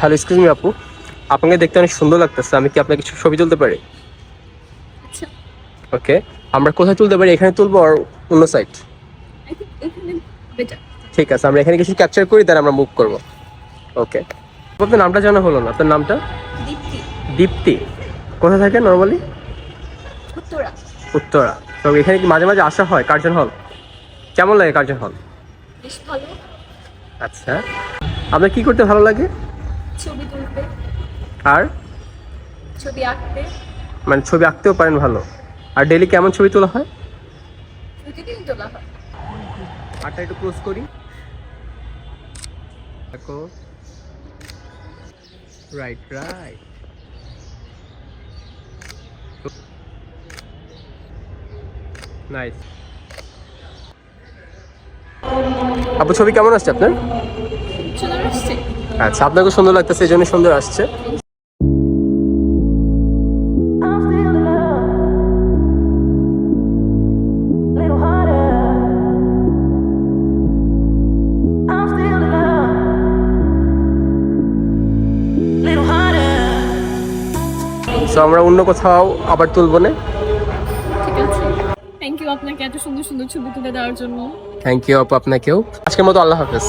Hello excuse me আপু। আপনাকে দেখতে অনেক সুন্দর লাগতেছে। আমি কি আপনাকে কিছু ছবি তুলতে পারি? আচ্ছা। ওকে আমরা কোথায় তুলতে পারি? এখানে তুলবো আর অন্য সাইড এখানে ঠিক আছে আমরা এখানে কিছু ক্যাপচার করি দেন আমরা মুভ করব। ওকে আপনার নামটা জানা হলো না। আপনার নামটা? দীপ্তি। দীপ্তি। কোথায় থাকে নর্মালি উত্তরা। উত্তরা। তো এখানে কি মাঝে মাঝে আসা হয়? কার্জন হল কেমন লাগে কার্জন হল বেশ ভালো। আচ্ছা। আপনার কি করতে ভালো লাগে? ছবি তুলতে। আর? ছবি আঁকতে। মানে ছবি আঁকতেও পারেন ভালো। আর ডেলি কেমন ছবি তোলা হয়? প্রতিদিন তোলা হয়। আটটা একটু ক্লোজ করি। দেখো। রাইট রাইট নাইস আপু ছবি কেমন আসছে আপনার? আচ্ছা আপনাকে সুন্দর লাগতেছে এই জন্য সুন্দর আসছে. সো আমরা অন্য কোথাও আবার তুলবো না? ঠিক আছে। থ্যাংক ইউ আপনাকে এত সুন্দর সুন্দর ছবি তুলে দেওয়ার জন্য। থ্যাংক ইউ আপু আপনাকেও। আজকের মতো আল্লাহ হাফেজ।